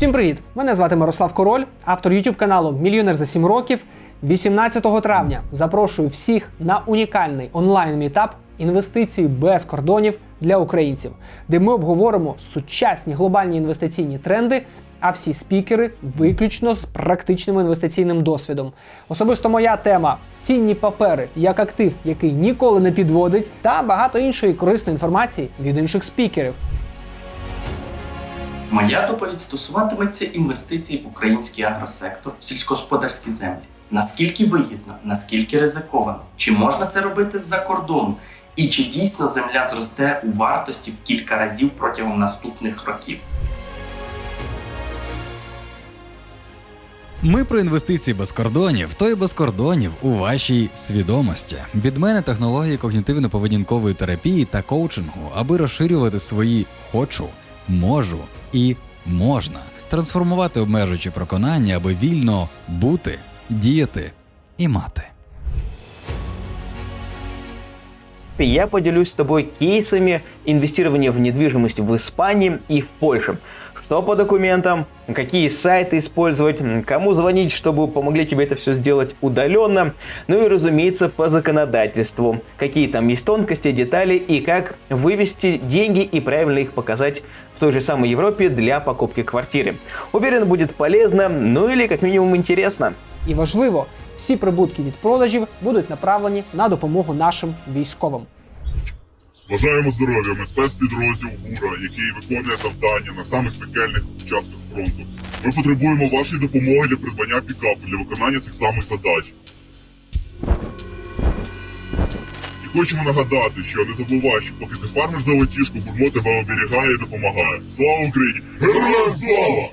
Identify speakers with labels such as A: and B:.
A: Всім привіт! Мене звати Мирослав Король, автор YouTube каналу Мільйонер за 7 років. 18 травня запрошую всіх на унікальний онлайн-мітап інвестиції без кордонів для українців, де ми обговоримо сучасні глобальні інвестиційні тренди. А всі спікери виключно з практичним інвестиційним досвідом. Особисто моя тема цінні папери як актив, який ніколи не підводить, та багато іншої корисної інформації від інших спікерів.
B: Моя доповідь стосуватиметься інвестицій в український агросектор, в сільськогосподарські землі. Наскільки вигідно, наскільки ризиковано, чи можна це робити з-за кордону, і чи дійсно земля зросте у вартості в кілька разів протягом наступних років.
C: Ми про інвестиції без кордонів, то й без кордонів у вашій свідомості. Від мене технології когнітивно-поведінкової терапії та коучингу, аби розширювати свої хочу, можу і можна, трансформувати обмежуючі проконання, аби вільно бути, діяти і мати.
D: Я поделюсь с тобой кейсами инвестирования в недвижимость в Испании и в Польше. Что по документам, какие сайты использовать, кому звонить, чтобы помогли тебе это все сделать удаленно, ну и, разумеется, по законодательству, какие там есть тонкости, детали и как вывести деньги и правильно их показать в той же самой Европе для покупки квартиры. Уверен, будет полезно, ну или как минимум интересно.
A: І важливо, всі прибутки від продажів будуть направлені на допомогу нашим військовим.
E: Бажаємо здоров'я. Ми спецпідрозділ ГУРа, який виконує завдання на самих пекельних участках фронту. Ми потребуємо вашої допомоги для придбання пікапу для виконання цих самих задач. І хочемо нагадати, що не забувай, що поки ти фармиш золотішку, гурмо тебе оберігає і допомагає. Слава Україні! Героям слава!